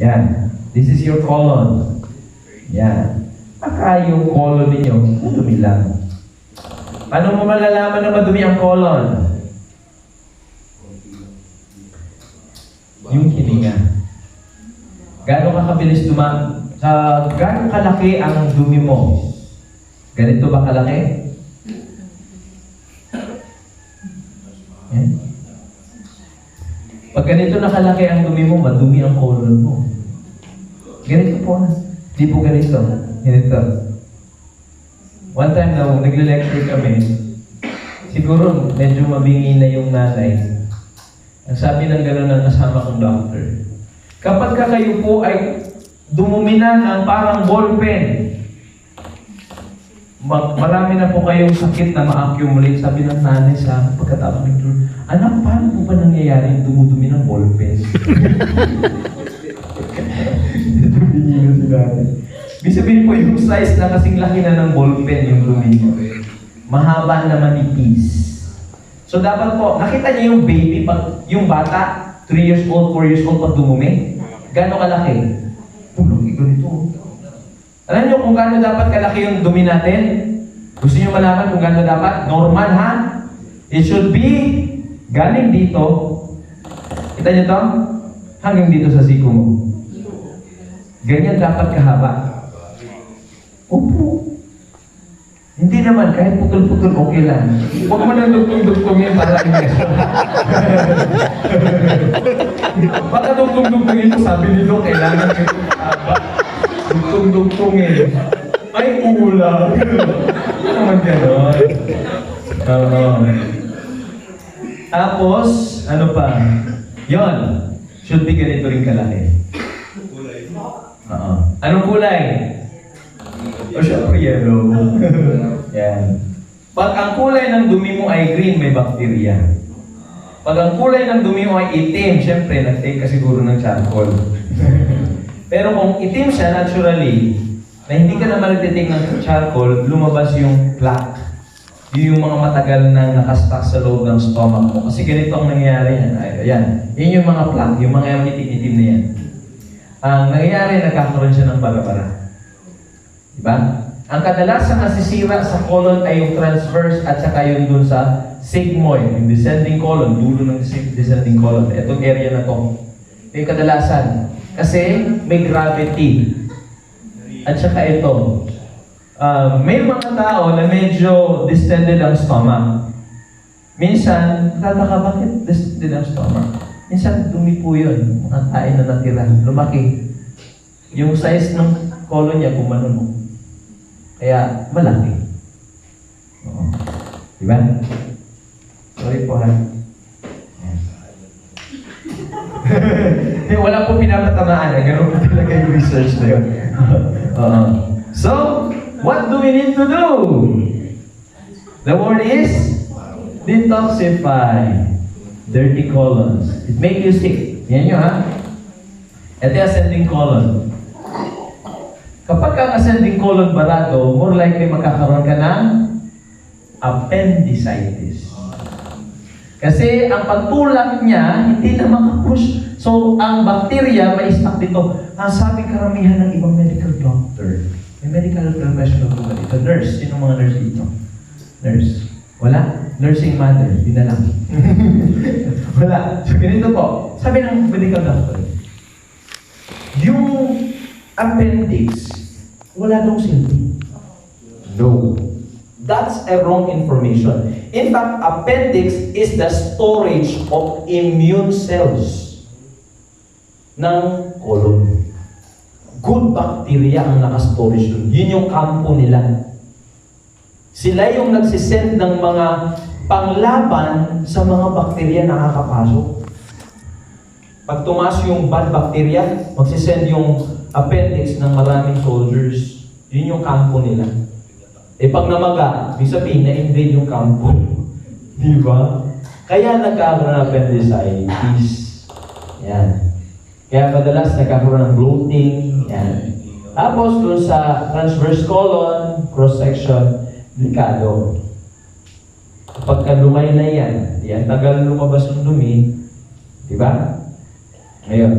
Yan. This is your colon. Yan. Baka yung colon ninyo, madumi lang. Paano mo malalaman na madumi ang colon? Yung hininga. Gaano ka kabilis dumam? Uh, gaano kalaki ang dumi mo? Ganito ba kalaki? Yan. Pag ganito na kalaki ang dumi mo, madumi ang colon mo. Ganito po. Di po ganito. Ganito. One time na nagle-lecture kami, siguro medyo mabingi na yung nanay. Ang sabi ng gano'n ng kasama kong doctor, kapag ka kayo po ay dumumi na ng parang ballpen, ma- marami na po kayong sakit na ma-accumulate. Sabi ng nanay sa akin pagkatapos ng tour, anak, paano po ba nangyayari yung dumudumi ng ballpen? Binigyan si po yung size na kasing laki na ng ballpen yung mo. Mahaba na manipis. So dapat po, nakita niyo yung baby, pag, yung bata, 3 years old, 4 years old, pag dumumi, gano'ng kalaki? Tulog, ganito. Alam niyo kung gaano dapat kalaki yung dumi natin? Gusto niyo malaman kung gaano dapat? Normal, ha? It should be galing dito. Kita niyo to? Hanggang dito sa siko mo. Ganyan dapat kahaba. Opo. Hindi naman, kahit putol-putol, okay lang. Huwag mo nang dugtong-dugtongin para ingles. Baka dugtong-dugtongin mo, sabi ni Lo, kailangan kayo mahaba. Dugtong-dugtongin. Ay, uula. Hindi naman gano'n. Oo. Tapos, ano pa? Yon. Should be ganito rin kalaki. Oo. Anong kulay? O syempre yellow. Yan. Pag ang kulay ng dumi mo ay green, may bacteria. Pag ang kulay ng dumi mo ay itim, syempre nag-take ka siguro ng charcoal. Pero kung itim siya naturally, na hindi ka naman nag-take ng charcoal, lumabas yung plaque. Yun yung mga matagal na nakastock sa loob ng stomach mo. Kasi ganito ang nangyayari yan. Ay, ayan. Yun yung mga plaque, yung mga itim-itim na yan. Ang nangyayari, nagkakaroon siya ng bara-bara. Diba? Ang kadalasang nasisira sa colon ay yung transverse at saka yung dun sa sigmoid, yung descending colon, dulo ng descend- descending colon. Itong area na to. Ito yung kadalasan. Kasi may gravity. At saka ito. ah, may mga tao na medyo distended ang stomach. Minsan, tataka bakit distended ang stomach? Minsan, dumi po yun. Mga tayo na natira. Lumaki. Yung size ng colon niya, gumano mo. Kaya, malaki. Oo. Diba? Sorry po, ha? Eh, Wala po pinapatamaan. Eh. Ganun po talaga yung research na yun. Oo. So, what do we need to do? The word is detoxify. Dirty colons. It make you sick. Yan yun, ha? Ito yung ascending colon. Kapag ang ascending colon barado, more likely magkakaroon ka ng appendicitis. Kasi ang pagtulak niya, hindi na makapush. So, ang bacteria may stuck dito. Ang sabi karamihan ng ibang medical doctor, may medical professional po ba dito? Nurse. Sino mga nurse dito? Nurse. Wala? Nursing mother. Di na lang. Wala. So, ganito po. Sabi ng medical doctor, yung appendix, wala daw silbi. No. That's a wrong information. In fact, appendix is the storage of immune cells ng colon. Good bacteria ang nakastorage doon. Yun yung kampo nila. Sila yung nagsisend ng mga panglaban sa mga bakterya na nakakapasok. Pag tumaas yung bad bacteria, magsisend yung appendix ng maraming soldiers. Yun yung kampo nila. Eh pag namaga, ibig sabihin na-invade yung kampo. Di ba? Kaya nagkakaroon ng appendicitis. Yan. Kaya madalas nagkakaroon ng bloating. Yan. Tapos dun sa transverse colon, cross-section, delikado. Kapag ka lumay na yan, yan tagal lumabas ng dumi, di ba? Ngayon,